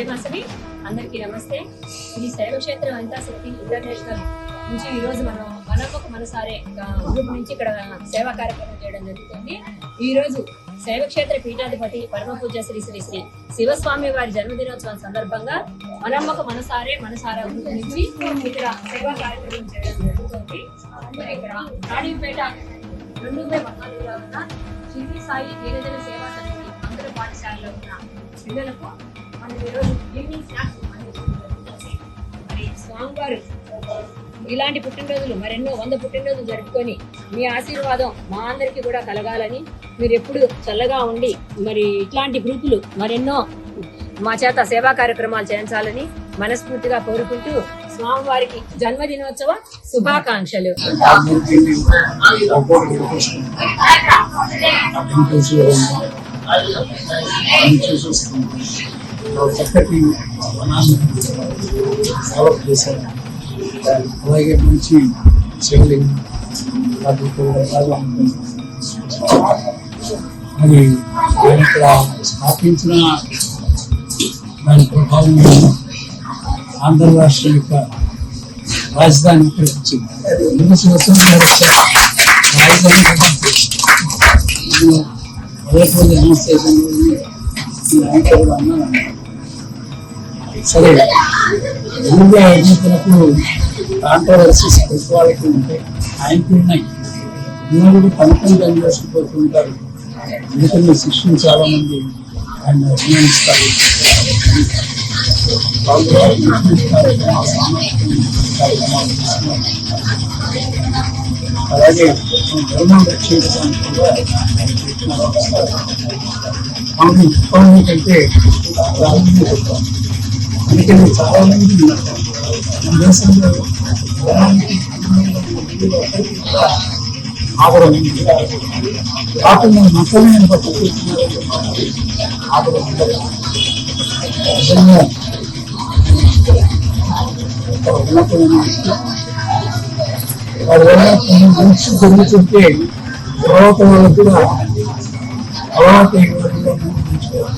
జయమాసవి అందరికీ నమస్తే. ఈ శైవక్షేత్రం అంతా శక్తి ఇంటర్నేషనల్ నుంచి ఈ రోజు మనం మనమ్మకు మనసారే గ్రూప్ నుంచి ఇక్కడ సేవా కార్యక్రమం చేయడం జరుగుతుంది. ఈ రోజు శైవక్షేత్ర పీఠాధిపతి పరమ పూజ శ్రీ శ్రీ శ్రీ శివస్వామి వారి జన్మదినోత్సవం సందర్భంగా మనమ్మకు మనసారే మనసారా గ్రూప్ నుంచి ఇక్కడ సేవా కార్యక్రమం చేయడం జరుగుతుంది. ఇక్కడ రాణిపేట రెండు వేల పద్నాలుగులో ఉన్న సాయి దీనజన సేవా సమితి మందుల పాఠశాలలో ఉన్న పిల్లలకు ఈరోజు ఈవినింగ్ స్నాక్స్ మరి స్వామివారు ఇలాంటి పుట్టినరోజులు మరెన్నో వంద పుట్టినరోజులు జరుపుకొని మీ ఆశీర్వాదం మా అందరికీ కూడా కలగాలని మీరు ఎప్పుడు చల్లగా ఉండి మరి ఇట్లాంటి గ్రూపులు మరెన్నో మా చేత సేవా కార్యక్రమాలు చేయించాలని మనస్ఫూర్తిగా కోరుకుంటూ స్వామివారికి జన్మదినోత్సవ శుభాకాంక్షలు. చక్కటి వనాన్ని డెవలప్ చేశారు అలాగే మంచి శివలింగం వాటితో బాగా మరి ఆయన ఇక్కడ స్థాపించిన దాని ప్రభావం ఆంధ్ర రాష్ట్రం యొక్క రాజధాని ఇక్కడికి వచ్చింది. ముందు రాజధాని కూడా రోజు అనౌన్స్ ఈ కూడా అన్నాను సరే. ఊళ్ళో ఎన్నికలకు కాంట్రవర్సీస్ ప్రతి వాళ్ళకి ఉంటాయి ఆయనకి ఉన్నాయి. ఉన్నప్పుడు పంతొమ్మిది అన్వేషణ పోతూ ఉంటారు ఎందుకంటే శిష్యులు చాలా మంది ఆయన అభిమానిస్తారు అలాగే ధర్మం రక్షించడానికి కూడా ఆయన మనం చెప్పడం కంటే చెప్తాం చాలా మంది మన దేశంలో ధర్మానికి కాకుండా మతమే పట్టుకుంటున్నారు నిజంగా కొన్ని మంచి జరుగుతుంటే తర్వాత వాళ్ళు కూడా అలవాటు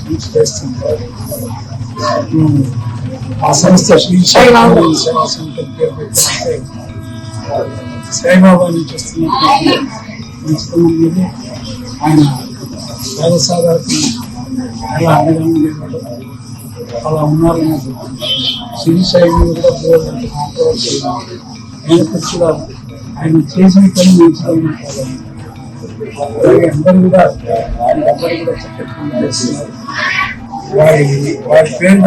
మంచి చేస్తుంటారు ఆ సంస్థ శ్రీ సాయిబాబా సేవా సంస్థ పేరు సాయిబాబా నుంచి వస్తున్నటువంటి ఆయన వ్యవసాయాలకు ఎలా అండగా ఉండేవాడు అలా ఉన్నారని శ్రీ సాయి మీద కూడా కాంట్రవర్సీ అయినప్పటికీ కూడా ఆయన చేసిన పని మంచిదైన అలాగే అందరూ కూడా ఆయన అందరూ కూడా వారి వారి పేరున